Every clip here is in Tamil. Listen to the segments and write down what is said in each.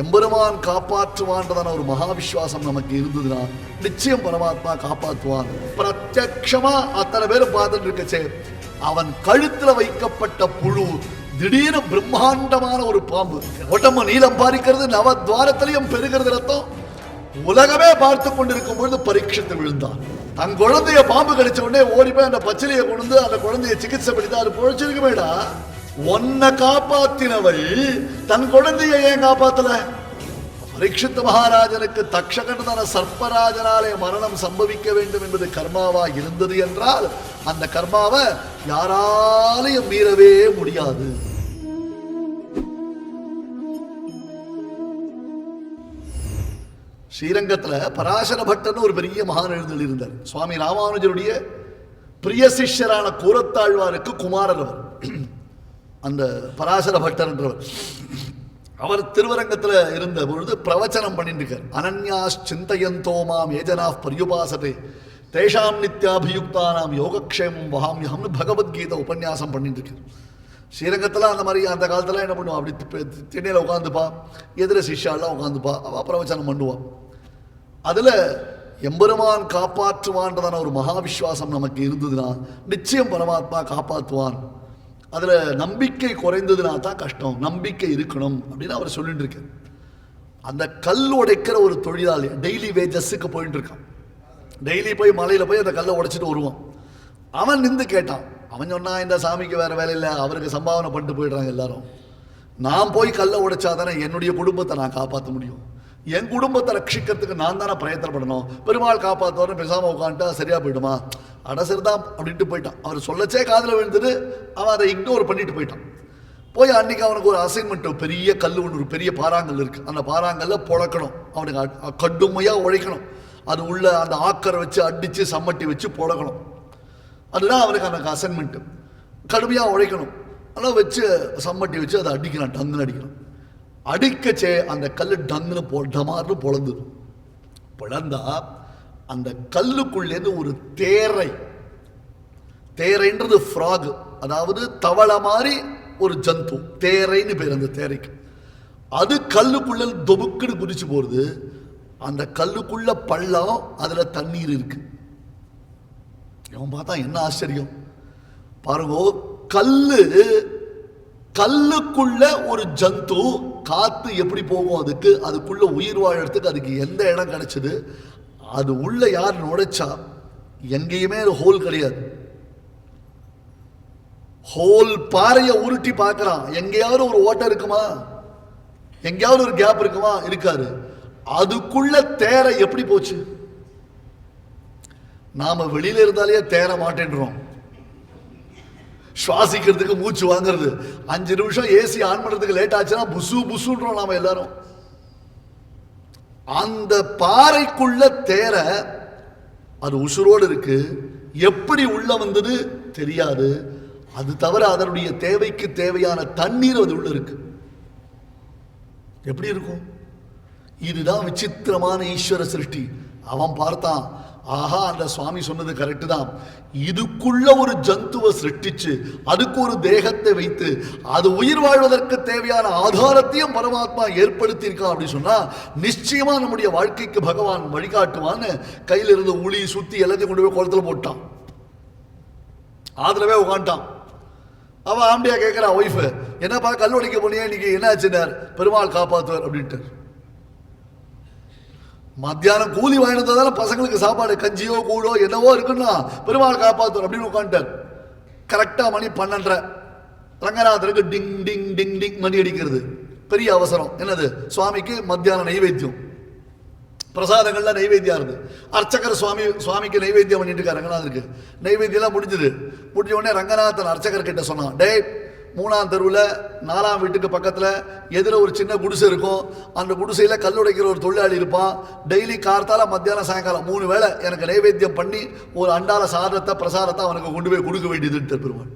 எம்பெருமான் காப்பாற்றுவான்றதான ஒரு மகாவிஸ்வாசம் நமக்கு இருந்ததுன்னா நிச்சயம் பரமாத்மா காப்பாற்றுவான். பிரத்யக்ஷமா அத்தனை பேரும் பார்த்துட்டு இருக்கச்சே. அவன் கழுத்துல வைக்கப்பட்ட புழு திடீர்னு பிரம்மாண்டமான ஒரு பாம்பு. உடம்பு நீளம் பாரிக்கிறது நவத்வாரத்திலையும் பெருகிறது ரத்தம். உலகமே பார்த்து கொண்டிருக்கும் பொழுது பரீட்சத்தில் விழுந்தான். தன் குழந்தைய பாம்பு கடிச்ச உடனே ஓடி போய் அந்த பச்சிலையை கொண்டு அந்த குழந்தைய சிகிச்சை பண்ணி தான் அது பொழைச்சிருக்குமேடா. உன்னை காப்பாத்தினவள் தன் குழந்தைய ஏன் காப்பாத்தல? பரீட்சித்த மகாராஜனுக்கு தக்ஷகண்டன சர்ப்பராஜனாலே மரணம் சம்பவிக்க வேண்டும் என்பது கர்மாவா இருந்தது என்றால் அந்த கர்மாவை யாராலையும் மீறவே முடியாது. ஸ்ரீரங்கத்துல பராசர பட்டர்னு ஒரு பெரிய மகான் எழுந்தல் இருந்தார். சுவாமி ராமானுஜருடைய பிரிய சிஷ்யரான கூரத்தாழ்வாருக்கு குமாரர் அவர். அந்த பராசர பக்தர்ன்றவர் அவர் திருவரங்கத்தில் இருந்த பொழுது பிரவச்சனம் பண்ணிட்டு இருக்கார் அனன்யாஸ் சிந்தையந்தோமாம் ஏஜனா பரியுபாசத்தை தேஷாம் நித்யாபியுக்தானாம் யோகக்ஷேமம் வகாமியம்னு பகவத்கீதை உபன்யாசம் பண்ணிட்டு இருக்கார் ஸ்ரீரங்கத்தில் அந்த மாதிரி அந்த காலத்தில் என்ன பண்ணுவான் அப்படி திண்ணையில் உட்காந்துப்பா எதிர சிஷ்யாலாம் உட்காந்துப்பா அவள் பிரவச்சனம் பண்ணுவான் அதில் எம்பெருமான் காப்பாற்றுவான்றதான ஒரு மகா விசுவாசம் நமக்கு இருந்ததுன்னா நிச்சயம் பரமாத்மா காப்பாற்றுவான் அதில் நம்பிக்கை குறைந்ததுனா தான் கஷ்டம். நம்பிக்கை இருக்கணும் அப்படின்னு அவர் சொல்லிட்டு இருக்கார். அந்த கல் உடைக்கிற ஒரு தொழிலாளி டெய்லி வேஜஸுக்கு போயிட்டு இருக்கான். டெய்லி போய் மலையில் போய் அந்த கல்லை உடைச்சிட்டு வருவான். அவன் நின்று கேட்டான். அவன் சொன்னா இந்த சாமிக்கு வேற வேலை இல்லை. அவருக்கு சம்பாவனை பண்ணிட்டு போயிடுறாங்க எல்லாரும். நான் போய் கல்லை உடைச்சாதானே என்னுடைய குடும்பத்தை நான் காப்பாற்ற முடியும். என் குடும்பத்தை ரட்சிக்கிறதுக்கு நான் தானே பிரயத்தனப்படணும். பெருமாள் காப்பாற்றுவார்னு பேசாம உட்காந்துட்டா சரியா போயிடுமா? அடசர்தான் அப்படின்ட்டு போயிட்டான். அவர் சொல்லச்சே காதில் விழுந்துட்டு அவன் அதை இக்னோர் பண்ணிட்டு போயிட்டான். போய் அன்னைக்கு அவனுக்கு ஒரு அசைன்மெண்ட் பெரிய கல் ஒன்று ஒரு பெரிய பாறாங்கல் இருக்கு. அந்த பாறாங்கல்ல புழக்கணும். அவனுக்கு கடுமையாக உழைக்கணும். அது உள்ள அந்த ஆக்கரை வச்சு அடித்து சம்மட்டி வச்சு புழக்கணும். அதுதான் அவனுக்கு அந்த அசைன்மெண்ட் கடுமையாக உழைக்கணும். ஆனால் வச்சு சம்மட்டி வச்சு அதை அடிக்கிறான் டங்குன்னு அடிக்கிறான். அடிக்கச்சே அந்த கல் டங்குன்னு பொ டமார்னு பொழந்துடும் பிளந்தா அந்த கல்லுக்குள்ளேருந்து ஒரு தேரை. தேரைன்றது ஃப்ராக். அதாவது தவளை மாதிரி ஒரு ஜந்து. தேரைன்னு பேர் அந்த தேரைக்கு. அது கல்லுக்குள்ள தொபுக்குன்னு குதிச்சு போகிறது அந்த கல்லுக்குள்ள பள்ளம் அதுல தண்ணீர் இருக்கு. இவன் பார்த்தா என்ன ஆச்சரியம்? பாருங்க கல்லு கல்லுக்குள்ள ஒரு ஜந்து காத்து எப்படி போகும் அதுக்கு? அதுக்குள்ள உயிர் வாழறதுக்கு அதுக்கு எந்த இடம் கிடைச்சது? அது உள்ள யார் நுழைச்சா எங்கேயுமே அது ஹோல் கிடையாது. ஹோல் பாறையை உருட்டி பார்க்கறான் எங்கேயாவது ஒரு ஓட்டம் இருக்குமா? எங்கேயாவது ஒரு கேப் இருக்குமா? இருக்காது. அதுக்குள்ள தேர எப்படி போச்சு? நாம வெளியில இருந்தாலே தேர மாட்டேன்றோம். சுவாசிக்கிறதுக்கு மூச்சு வாங்குறது. அஞ்சு நிமிஷம் ஏசி ஆன் பண்றதுக்கு லேட் ஆச்சுன்னா புசு புசுன்றோம் நாம எல்லாரும். அந்த பாறைக்குள்ள தேர அது உசுரோடு இருக்கு. எப்படி உள்ள வந்தது தெரியாது. அது தவிர அதனுடைய தேவைக்கு தேவையான தண்ணீர் அது உள்ள இருக்கு. எப்படி இருக்கும்? இதுதான் விசித்திரமான ஈஸ்வர சிருஷ்டி. அவன் பார்த்தான். ஆஹா அந்த சுவாமி சொன்னது கரெக்டு தான். இதுக்குள்ள ஒரு ஜந்துவை சிருஷ்டிச்சு அதுக்கு ஒரு தேகத்தை வைத்து அது உயிர் வாழ்வதற்கு தேவையான ஆதாரத்தையும் பரமாத்மா ஏற்படுத்தியிருக்கான் அப்படின்னு சொன்னா நிச்சயமா நம்முடைய வாழ்க்கைக்கு பகவான் வழிகாட்டுவான்னு கையில இருந்து உளி சுத்தி எல்லாத்தையும் கொண்டு போய் குளத்துல போட்டான். ஆதரவே உட்காண்டான் அவன் ஆம்பியா கேட்கிறான் ஒய்ஃபு என்னப்பா கல் போனியே? இன்னைக்கு என்ன ஆச்சுனார் பெருமாள் காப்பாத்துவார் அப்படின்ட்டு மத்தியானம் கூலி வாங்கினது தான் பசங்களுக்கு சாப்பாடு கஞ்சியோ கூழோ என்னவோ இருக்குன்னா பெருமாள் காப்பாத்துவார் அப்படின்னு உட்காந்துட்டார். கரெக்டாக மணி பன்னெண்டரை. ரங்கநாதருக்கு டிங் டிங் டிங் டிங் மணி அடிக்கிறது. பெரிய அவசரம். என்னது? சுவாமிக்கு மத்தியான நைவேத்தியம். பிரசாதங்கள்லாம் நைவேத்தியம் இருந்து அர்ச்சகர் சுவாமி சுவாமிக்கு நைவேத்தியம் பண்ணிட்டு இருக்காரு ரங்கநாதருக்கு. நைவேத்தியம்லாம் முடிஞ்சது. முடிஞ்ச உடனே ரங்கநாதன் அர்ச்சகர் கிட்ட சொன்னான் டேய் மூணாம் தெருவில் நாலாம் வீட்டுக்கு பக்கத்தில் எதிர ஒரு சின்ன குடிசை இருக்கும் அந்த குடிசையில் கல் உடைக்கிற ஒரு தொழிலாளி இருப்பான். டெய்லி கார்த்தால மத்தியானம் சாயங்காலம் மூணு வேளை எனக்கு நைவேத்தியம் பண்ணி ஒரு அண்டால சாதத்தை பிரசாரத்தை அவனுக்கு கொண்டு போய் கொடுக்க வேண்டியது பெருமாள்.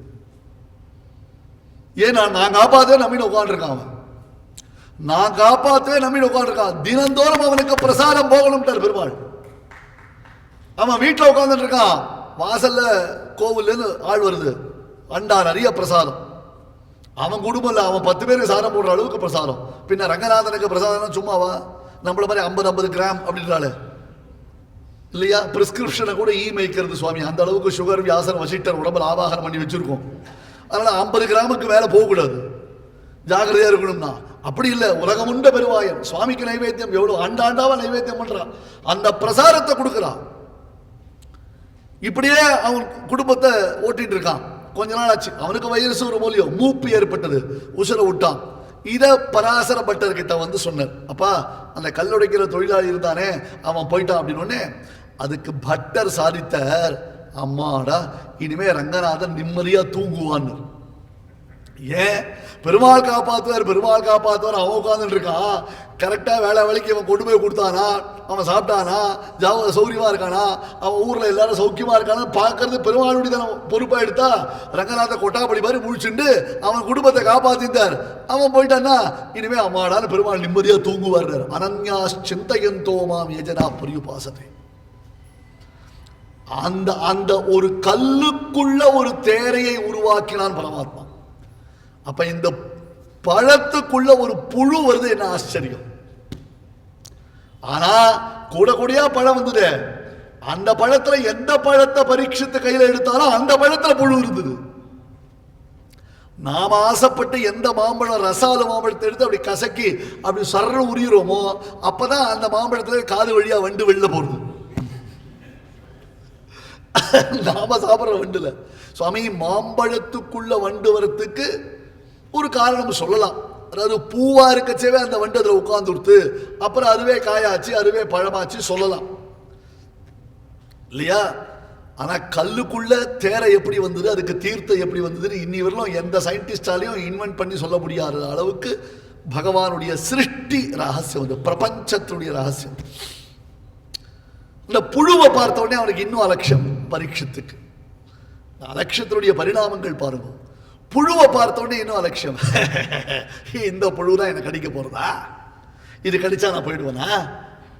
ஏன் நான் காப்பாத்தே நம்பின்னு உட்காந்துருக்கான் அவன். நான் காப்பாத்தவே நம்பின்னு உட்காந்துருக்கான் தினந்தோறும் அவனுக்கு பிரசாதம் போகணும்ட்டார் பெருமாள். அவன் வீட்டில் உட்காந்துட்டு இருக்கான். வாசல்ல கோவில்லேருந்து ஆள் வருது. அண்டா நிறைய பிரசாதம். அவன் குடும்பம் இல்லை அவன் பத்து பேருக்கு சாதம் போடுற அளவுக்கு பிரசாதம். பின்ன ரங்கநாதனுக்கு பிரசாதம் சும்மாவா? நம்மள மாதிரி ஐம்பது ஐம்பது கிராம் அப்படின்றாள். இல்லையா? பிரிஸ்கிரிப்ஷனை கூட ஈ மேய்க்கிறது சுவாமி. அந்த அளவுக்கு சுகர் வியாசன் வசிட்டர் உடம்புல ஆவாகனம் பண்ணி வச்சிருக்கோம். அதனால ஐம்பது கிராமுக்கு மேலே போகக்கூடாது. ஜாகிரதையாக இருக்கணும்னா. அப்படி இல்லை. உலகம் உண்ட பெருவாயன். சுவாமிக்கு நைவேத்தியம் எவ்வளோ? ஆண்டாண்டாவா நைவேத்தியம் பண்றான் அந்த பிரசாரத்தை கொடுக்குறான் இப்படியே அவன் குடும்பத்தை ஓட்டிட்டு இருக்கான். கொஞ்ச நாள் ஆச்சு. அவனுக்கு வயசு ஒரு மூலியம் மூப்பு ஏற்பட்டது. உசுர விட்டான். இதை பராசர பட்டர் கிட்ட வந்து சொன்னார். அப்பா அந்த கல்லுடைக்கிற தொழிலாளி இருந்தானே அவன் போயிட்டான் அப்படின்னு அதுக்கு பட்டர் சாதித்தார். அம்மாடா இனிமே ரங்கநாதன் நிம்மதியா தூங்குவான்னு. ஏன் பெருமாள் காப்பாத்துவார் பெருமாள் காப்பாத்துவார் அவன் உட்காந்துட்டு இருக்கான் கரெக்டாக வேலை வேலைக்கு அவன் கொண்டு போய் கொடுத்தானா? அவன் சாப்பிட்டானா? ஜாவ சௌரியமாக இருக்கானா? அவன் ஊரில் எல்லாரும் சௌக்கியமாக இருக்கானா? பார்க்கறது பெருமாளுடைய தனம் பொறுப்பாக எடுத்தா? ரங்கநாத கொட்டாப்படி மாதிரி முழிச்சுண்டு அவன் குடும்பத்தை காப்பாற்றிருந்தார் அவன் போயிட்டான்னா இனிமேல் அம்மாடான்னு பெருமாள் நிம்மதியாக தூங்குவார் அனன்யா சிந்தையந்தோ மாம் புரிய பாசத்தை அந்த அந்த ஒரு கல்லுக்குள்ள ஒரு தேரையை உருவாக்கினான் பரமாத்மா. அப்ப இந்த பழத்துக்குள்ள ஒரு புழு வருது என்ன ஆச்சரியம். ஆனா கூட கூடயா பழம் வந்தது. அந்த பழத்துல எந்த பழத்தை பரீட்சித்து கையில எடுத்தாலும் அந்த பழத்துல புழு இருந்தது. நாம ஆசைப்பட்டு எந்த மாம்பழம் ரசால மாம்பழத்தை எடுத்து அப்படி கசக்கி அப்படி சர்ற உரியிறோமோ அப்பதான் அந்த மாம்பழத்துல காது வழியா வண்டு வெளில போடுது நாம சாப்பிட்ற வண்டுல. சுவாமி மாம்பழத்துக்குள்ள வண்டு வரத்துக்கு ஒரு காரணம் சொல்லலாம். அதாவது பூவா இருக்கச்சேவே அந்த வண்டு அதில் உட்காந்து கொடுத்து அப்புறம் அதுவே காயாச்சு அதுவே பழமாச்சு சொல்லலாம். இல்லையா? ஆனா கல்லுக்குள்ள தேரை எப்படி வந்தது அதுக்கு தீர்த்தம் எப்படி வந்ததுன்னு இன்னி வரலும் எந்த சயின்டிஸ்டாலையும் இன்வென்ட் பண்ணி சொல்ல முடியாத அளவுக்கு பகவானுடைய சிருஷ்டி ரகசியம் வந்து பிரபஞ்சத்தினுடைய ரகசியம். இந்த புழுவை பார்த்த உடனே அவனுக்கு இன்னும் அலட்சியம் பரீட்சத்துக்கு. அலட்சியத்தினுடைய பரிணாமங்கள் பாருங்க. புழுவை பார்த்த உடனே இன்னும் அலட்சியம். இந்த புழு தான் எனக்கு கடிக்க போறதா? இது கடிச்சா நான் போயிடுவேனா?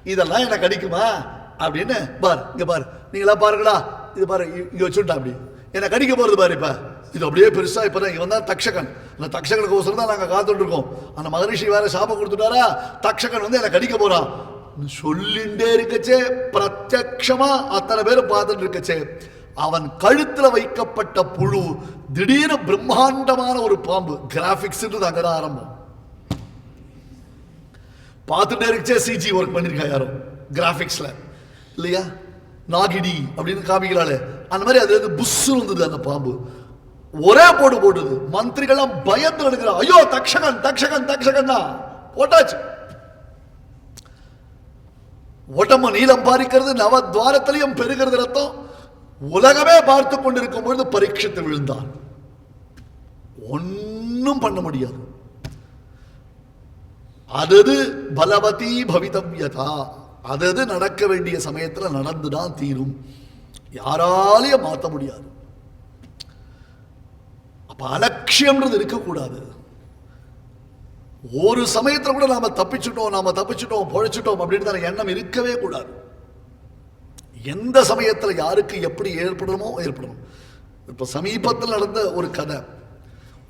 இதெல்லாம் எனக்கு கடிக்குமா? அப்படின்னு பார் இங்க பார். நீங்களா பாருங்களா. இது பாரு இ- இங்க வச்சுட்டா அப்படி. என்ன கடிக்க போறது பாரு இப்ப. இது அப்படியே பெருசா இப்போ இங்கே வந்தால் தக்ஷகன். அந்த தக்ஷகனுக்கு ஒசரம் தான் நாங்க காத்துட்டு இருக்கோம். அந்த மகரிஷி வேற சாபம் கொடுத்துட்டாரா? தக்ஷகன் வந்து என்ன கடிக்க போறான். சொல்லிண்டே இருக்கச்சே பிரத்யக்ஷமா அத்தனை பேரும் பார்த்துட்டு இருக்கச்சே. அவன் கழுத்துல வைக்கப்பட்ட புழு திடீர்னு பிரம்மாண்டமான ஒரு பாம்பு. கிராபிக்ஸ் அங்கதான் ஆரம்பம். பார்த்துட்டே இருக்கச்சே சிஜி ஒர்க் பண்ணிருக்கா யாரும் கிராபிக்ஸ்ல இல்லையா? நாகிடி அப்படின்னு காமிக்கிறாளே. அந்த மாதிரி அதுல இருந்து புஷ்ஷு வந்தது அந்த பாம்பு. ஒரே போடு போட்டுது மந்திரிகள்லாம் பயந்து எடுக்கிறா ஐயோ தக்ஷகன் தக்ஷகன் தக்ஷகன் தான். போட்டாச்சு. உடம்பு நீளம் பாரிக்கிறது நவ துவாரத்திலையும் பெருகிறது ரத்தம். உலகமே பார்த்து கொண்டிருக்கும் பொழுது பரீட்சித்து விழுந்தான். ஒன்றும் பண்ண முடியாது. அதது பலவதி பவிதவ்யதா. அதது நடக்க வேண்டிய சமயத்துல நடந்துதான் தீரும். யாராலையும் மாத்த முடியாது. அப்ப அலட்சியம்ன்றது இருக்கக்கூடாது. ஒரு சமயத்துல கூட நாம தப்பிச்சுட்டோம் நாம தப்பிச்சுட்டோம் பொழைச்சிட்டோம் அப்படின்னு தான் எண்ணம் இருக்கவே கூடாது. எந்த சமயத்தில் யாருக்கு எப்படி ஏற்படணுமோ ஏற்படணும். இப்போ சமீபத்தில் நடந்த ஒரு கதை.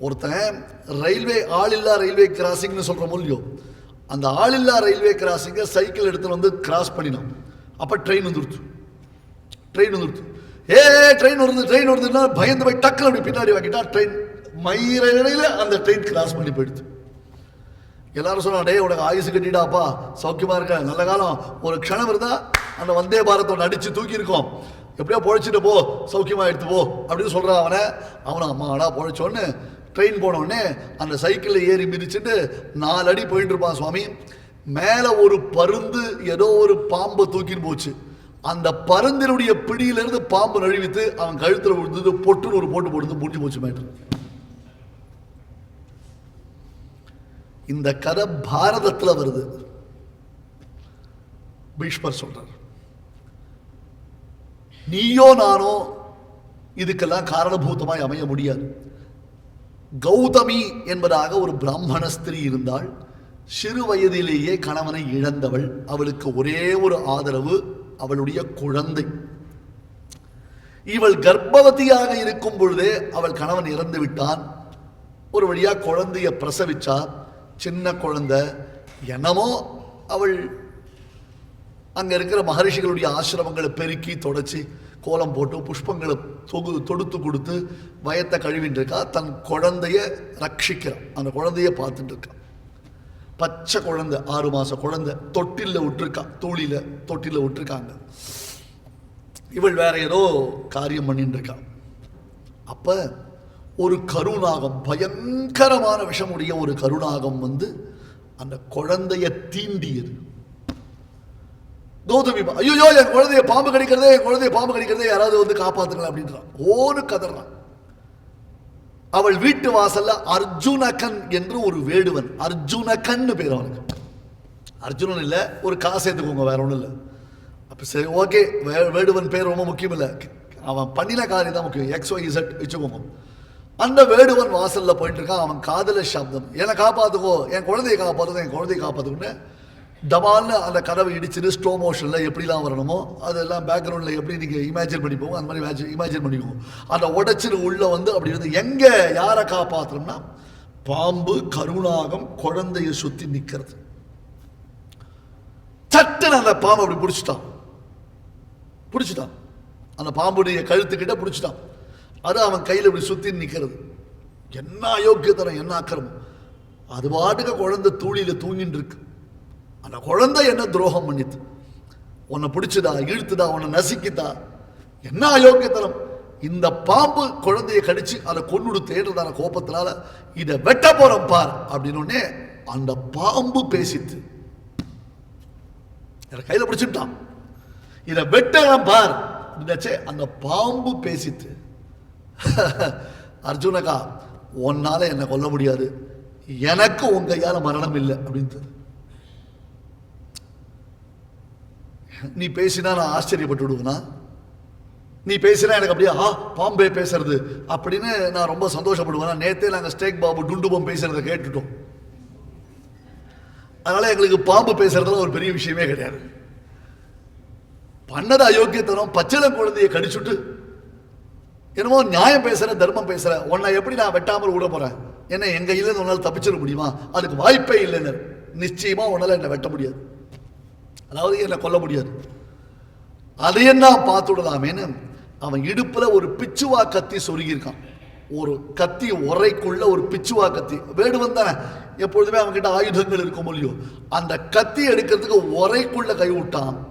ஒருத்தன் ரயில்வே ஆளில்லா ரயில்வே கிராசிங்னு சொல்ற மூலியம் அந்த ஆளில்லா ரயில்வே கிராசிங்கை சைக்கிள் எடுத்துன்னு வந்து கிராஸ் பண்ணினான். அப்போ ட்ரெயின் வந்துடுச்சு ட்ரெயின் வந்துடுச்சு ஏ ட்ரெயின் வருது ட்ரெயின் வருதுன்னா பயந்து போய் டக்குனு அப்படி பின்னாடி வாங்கிட்டா ட்ரெயின் மயிரையில அந்த ட்ரெயின் கிராஸ் பண்ணி போயிடுச்சு. எல்லாரும் சொன்னாங்க டே உனக்கு ஆயுசு கட்டிட்டாப்பா. சௌக்கியமாக இருக்க. நல்ல காலம். ஒரு க்ஷணம் இருந்தால் அந்த வந்தே பாரத்தோட அடித்து தூக்கியிருக்கோம். எப்படியோ பொழைச்சிட்டு போ. சௌக்கியமாக எடுத்து போ. அப்படின்னு சொல்கிறான் அவனை. அவனை அம்மா அடா பொழைச்சோன்னு ட்ரெயின் போனவுடனே அந்த சைக்கிளில் ஏறி மிதிச்சுட்டு நாலு அடி போயிட்டு இருப்பான் சுவாமி. மேலே ஒரு பருந்து ஏதோ ஒரு பாம்பை தூக்கின்னு போச்சு. அந்த பருந்தினுடைய பிடியிலிருந்து பாம்பு நழுவித்து அவன் கழுத்தில் விழுந்தது பொட்டுன்னு ஒரு போட்டு போட்டு முடிஞ்சு போச்சு மேட்ரு இந்த கதை பாரதத்துல வருது. பீஷ்மர் சொல்றார். நீயோ நானோ இதுக்கெல்லாம் காரணபூதமாய் அமைய முடியாது. கௌதமி என்பதாக ஒரு பிராமண ஸ்திரீ இருந்தாள். சிறு வயதிலேயே கணவனை இழந்தவள். அவளுக்கு ஒரே ஒரு ஆதரவு அவளுடைய குழந்தை. இவள் கர்ப்பவதியாக இருக்கும் பொழுதே அவள் கணவன் இறந்து விட்டான். ஒரு வழியா குழந்தைய பிரசவிச்சா சின்ன குழந்தை என்னமோ அவள் அங்கே இருக்கிற மகரிஷிகளுடைய ஆசிரமங்களை பெருக்கி தொடச்சி கோலம் போட்டு புஷ்பங்களை தொகு தொடுத்து கொடுத்து வயத்தை கழுவிட்டு இருக்கா தன் குழந்தைய ரட்சிக்கிறான். அந்த குழந்தைய பார்த்துட்டு இருக்கான் பச்சை குழந்தை ஆறு மாத குழந்தை தொட்டிலில் விட்டுருக்கா. தூளியில் தொட்டில விட்டுருக்காங்க. இவள் வேற ஏதோ காரியம் பண்ணிட்டு இருக்கான் அப்போ ஒரு கருணாகம் பயங்கரமான விஷமுடைய ஒரு கருணாகம் வந்து அந்த குழந்தைய தீண்டியது. கௌதமி ஐயோ என் குழந்தைய பாம்பு கடிக்கிறதே என் குழந்தைய பாம்பு கடிக்கிறதே யாராவது வந்து காப்பாத்துக்கலாம் அப்படின்றான். ஓனு கதறான். அவள் வீட்டு வாசல்ல அர்ஜுனகன் என்று ஒரு வேடுவன் அர்ஜுனகன்னு பேர் அவனுக்கு. அர்ஜுனன் இல்ல ஒரு காசு எடுத்துக்கோங்க வேற ஒண்ணும் இல்ல. அப்ப சரி ஓகே வேடுவன் பேர் ரொம்ப முக்கியம் இல்ல. அவன் பண்ணின காரியம் தான் முக்கியம். எக்ஸ் ஒய் இசட் வச்சுக்கோங்க. அந்த வேடுவன் வாசலில் போயிட்டு இருக்கான் அவன் காதல சப்தம். என்னை காப்பாத்துக்கோ என் குழந்தையை காப்பாத்துக்கோ என் குழந்தையை காப்பாத்துக்கோன்னு டபால்னு அந்த கதவை இடிச்சுட்டு ஸ்லோ மோஷனில் எப்படிலாம் வரணுமோ அதெல்லாம் பேக்ரவுண்டில் எப்படி நீங்கள் இமேஜின் பண்ணிப்போம் அந்த மாதிரி இமேஜின் பண்ணிக்குவோம். அந்த உடச்சிரு உள்ளே வந்து அப்படி இருந்து எங்கே யாரை காப்பாற்றுறோம்னா பாம்பு கருணாகம் குழந்தைய சுற்றி நிற்கிறது சட்டுன்னு அந்த பாம்பு அப்படி பிடிச்சிட்டான். பிடிச்சிட்டான். அந்த பாம்புடைய கழுத்துக்கிட்ட பிடிச்சிட்டான். அது அவன் கையில் இப்படி சுற்றி நிற்கிறது என்ன அயோக்கியத்தனம் என்ன அக்கிரமம். அது பாட்டுக்கு குழந்தை தூளியில் தூங்கிட்டு இருக்கு அந்த குழந்தை என்ன துரோகம் பண்ணித்து உன்னை பிடிச்சதா இழுத்துதா உன்னை நசுக்கித்தா? என்ன அயோக்கியத்தனம்? இந்த பாம்பு குழந்தையை கடிச்சு அதை கொன்னுடு தேடுறதான கோபத்தினால இதை வெட்ட போறோம் பார் அப்படின்னு அந்த பாம்பு பேசித்து எனக்கு கையில பிடிச்சிட்டான் இதை வெட்டலாம் பார். அந்த பாம்பு பேசித்து அர்ஜுனகா உன்னால் என்னை கொல்ல முடியாது. எனக்கு உன் கையால் மரணம் இல்லை அப்படின்னு நீ பேசினா நான் ஆச்சரியப்பட்டு விடுவேனா? நீ பேசினா எனக்கு அப்படியே ஆ பாம்பே பேசுறது அப்படின்னு நான் ரொம்ப சந்தோஷப்படுவேன்? நேத்தே நாங்கள் ஸ்டேக் பாபு டுண்டுபம் பேசுறத கேட்டுட்டோம். அதனால எங்களுக்கு பாம்பு பேசுறதுல ஒரு பெரிய விஷயமே கிடையாது. பண்ணது அயோக்கியத்தனம் பச்சளம் குழந்தையை கடிச்சுட்டு என்னமோ நியாயம் பேசுகிறேன் தர்மம் பேசுகிறேன் உன்னை எப்படி நான் வெட்டாமல் விட போகிறேன் என்ன எங்கள் இல்லைன்னு உன்னால தப்பிச்சிட முடியுமா? அதுக்கு வாய்ப்பே இல்லைன்னு. நிச்சயமாக உன்னால என்னை வெட்ட முடியாது. அதாவது என்னை கொல்ல முடியாது. அதையும் நான் பார்த்து விடலாமேன்னு அவன் இடுப்பில் ஒரு பிச்சுவா கத்தி சொருகியிருக்கான். ஒரு கத்தி உரைக்குள்ள ஒரு பிச்சுவா கத்தி. வேடுவன் தானே எப்பொழுதுமே அவன்கிட்ட ஆயுதங்கள் இருக்கும் இல்லையோ? அந்த கத்தி எடுக்கிறதுக்கு உரைக்குள்ள கை விட்டான்.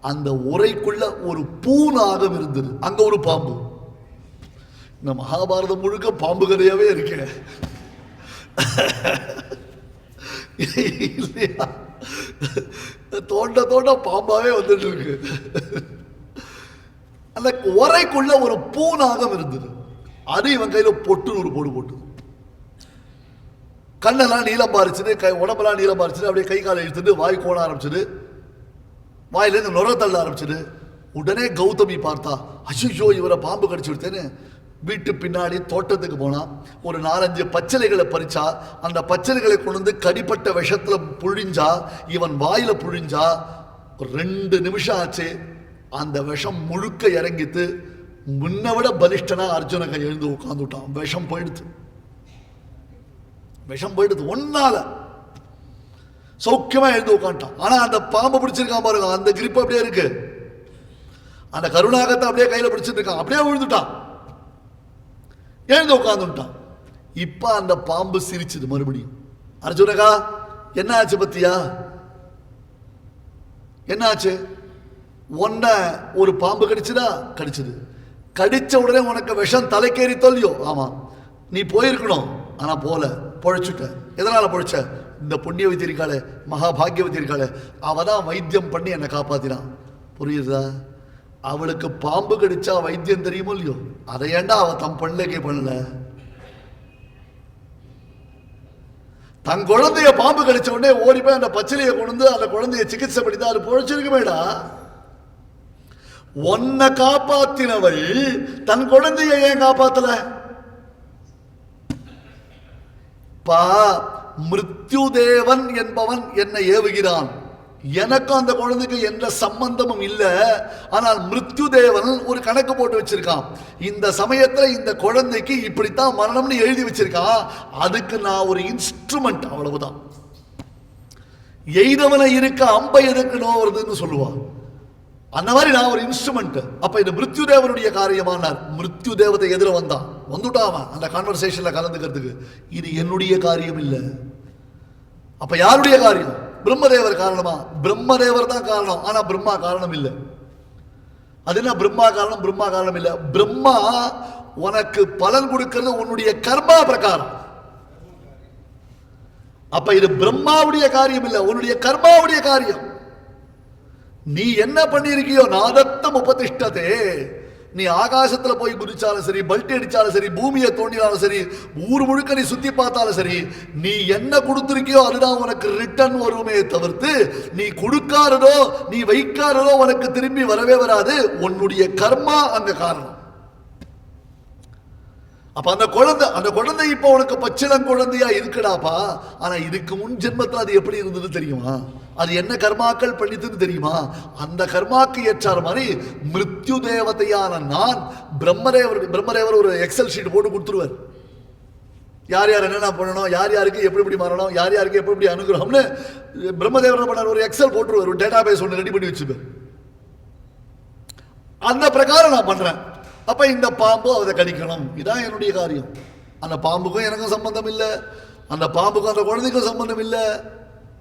அந்த உரைக்குள்ள ஒரு பூநாகம் இருந்தது. அங்கே ஒரு பாம்பு. இந்த மகாபாரதம் முழுக்க பாம்பு கதையாகவே இருக்க. இல்லையா? தோண்ட தோண்ட பாம்பாவே வந்துட்டு இருக்கு. அந்த உரைக்குள்ள ஒரு பூநாகம் இருந்தது. அது இவன் கையில பொட்டு ஒரு போடு போட்டு. கண்ணெல்லாம் நீளம் பாரிச்சுது கை உடம்பெல்லாம் நீளம் பாரிச்சுது அப்படியே கை காலை இழுத்துட்டு வாய் கோண ஆரம்பிச்சுது வாயிலேருந்து நுர தள்ள ஆரம்பிச்சுது உடனே கௌதமி பார்த்தா அய்யோ இவரை பாம்பு கடிச்சு விடுத்தேன்னு வீட்டு பின்னாடி தோட்டத்துக்கு போனான் ஒரு நாலஞ்சு பச்சிலைகளை பறிச்சா அந்த பச்சிலைகளை கொண்டு வந்து கடிப்பட்ட விஷத்துல புழிஞ்சா இவன் வாயில புழிஞ்சா ஒரு ரெண்டு நிமிஷம் ஆச்சு அந்த விஷம் முழுக்க இறங்கித்து முன்ன விட பலிஷ்டனா அர்ஜுனக எழுந்து உட்காந்துட்டான் விஷம் போயிடுது விஷம் போயிடுது ஒன்னால. சௌக்கியமா எழுந்து உட்காந்துட்டான் ஆனா அந்த பாம்பு பிடிச்சிருக்கான் பாருங்க. அந்த கிரிப் அப்படியே இருக்கு. அந்த கருணாகத்தை அப்படியே கையில பிடிச்சிட்டு இருக்கான். அப்படியே விழுந்துட்டான் எழுந்து உட்காந்துட்டான் இப்ப அந்த பாம்பு சிரிச்சது மறுபடியும். அர்ஜுனகா என்ன ஆச்சு பத்தியா? என்ன ஆச்சு உன்னை ஒரு பாம்பு கடிச்சுதா? கடிச்சது. கடிச்ச உடனே உனக்கு விஷம் தலைக்கேறி தொல்லியோ ஆமா. நீ போயிருக்கணும். ஆனா போல. பொழைச்சுட்ட. எதனால பொழைச்ச? இந்த புண்ணியவதி இருக்காளே மகாபாகியவதி இருக்காளே அவ தான் வைத்தியம் பண்ணி என்னை காப்பாத்தினான். புரியுதா? அவளுக்கு பாம்பு கடிச்சா வைத்தியம் தெரியுமோ இல்லையோ? அதை ஏன்டா அவ தம் பிள்ளைக்கு பண்ணல? தன் குழந்தைய பாம்பு கடிச்ச உடனே ஓடி போய் அந்த பச்சிலையை கொண்டு வந்து அந்த குழந்தைய சிகிச்சை பண்ணி தான் அது பொழைச்சிருக்குமேடா. உன்னை காப்பாத்தினவள் தன் குழந்தைய ஏன் காப்பாத்தல? பா மிருத்யுதேவன் என்பவன் என்னை ஏவுகிறான். எனக்கும் அந்த குழந்தைக்கு எந்த சம்பந்தமும் இல்லை. ஆனால் மிருத்யு தேவன் ஒரு கணக்கு போட்டு வச்சிருக்கான். இந்த சமயத்துல இந்த குழந்தைக்கு இப்படித்தான் மரணம்னு எழுதி வச்சிருக்கான் அதுக்கு நான் ஒரு இன்ஸ்ட்ருமெண்ட் அவ்வளவுதான். எய்தவனை இருக்க அம்பை எதுக்கு நோ வருதுன்னு சொல்லுவான் அந்த மாதிரி நான் ஒரு இன்ஸ்ட்ருமெண்ட் அப்ப இந்த மிருத்யு தேவனுடைய காரியமானார். மிருத்யு தேவதை எதிர வந்தான். வந்துட்டான் அவன் அந்த கான்வர்சேஷன்ல கலந்துக்கிறதுக்கு. இது என்னுடைய காரியம் இல்லை. அப்ப யாருடைய காரியம்? பிரம்மதேவர் காரணமா? பிரம்மதேவர் தான் காரணம். ஆனா பிரம்மா காரணம் இல்லை அது என்ன பிரம்மா காரணம்? பிரம்மா காரணம் இல்லை பிரம்மா உனக்கு பலன் கொடுக்கிறது உன்னுடைய கர்மா பிரகாரம். அப்ப இது பிரம்மாவுடைய காரியம் இல்லை உன்னுடைய கர்மாவுடைய காரியம். நீ என்ன பண்ணிருக்கியோ நாதத்தம் உபதிஷ்டதே. நீ ஆகாசத்துல போய் குதிச்சாலும் சரி பல்ட்டி அடிச்சாலும் சரி பூமியை தோண்டினாலும் சரி ஊர் முழுக்க நீ சுத்தி பார்த்தாலும் சரி நீ என்ன கொடுத்துருக்கியோ அதுதான் உனக்கு ரிட்டர்ன் வருமே தவிர்த்து நீ கொடுக்காததோ நீ வைக்காததோ உனக்கு திரும்பி வரவே வராது. உன்னுடைய கர்மா அந்த காரணம். அப்ப அந்த குழந்தை அந்த குழந்தை இப்போ உனக்கு பச்சிளம் குழந்தையா இருக்குடாப்பா? ஆனா இதுக்கு முன் ஜென்மத்துல அது எப்படி இருந்தது தெரியுமா? அது என்ன கர்மாக்கள் பண்ணித்துன்னு தெரியுமா? அந்த கர்மாக்கு ஏற்றார் மாதிரி மிருத்யு தேவதையான நான் பிரம்மதேவர் பிரம்மதேவர் ஒரு எக்ஸல் ஷீட் போட்டு கொடுத்துருவார். யார் யார் என்னென்ன பண்ணணும் யார் யாருக்கு எப்படி எப்படி மாறணும் யார் யாருக்கு எப்படி எப்படி அனுகிரகம்னு பிரம்மதேவர் பண்ணார்? ஒரு எக்ஸல் போட்டுருவார் ஒரு டேட்டா பேஸ் ஒன்று ரெடி பண்ணி வச்சுப்பார் அந்த பிரகாரம் நான் பண்ணுறேன் அப்போ இந்த பாம்பு அதை கடிக்கணும். இதான் என்னுடைய காரியம். அந்த பாம்புக்கும் எனக்கும் சம்பந்தம் இல்லை. அந்த பாம்புக்கும் அந்த குழந்தைக்கும் சம்பந்தம் இல்லை.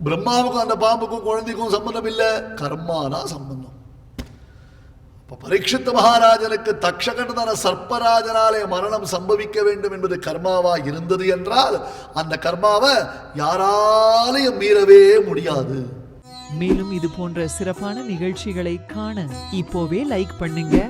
பிரம்மாவுக்கும் அந்த பாம்புக்கும் குழந்தைக்கும் சம்பந்தம் இல்லை. கர்மானா சம்பந்தம். இப்போ பரீட்சித்த மகாராஜனுக்கு தக்ஷகண்டன சர்ப்பராஜனாலே மரணம் சம்பவிக்க வேண்டும் என்பது கர்மாவா இருந்தது என்றால் அந்த கர்மாவை யாராலையும் மீறவே முடியாது. மேலும் இது போன்ற சிறப்பான நிகழ்ச்சிகளை காண இப்போவே லைக் பண்ணுங்க.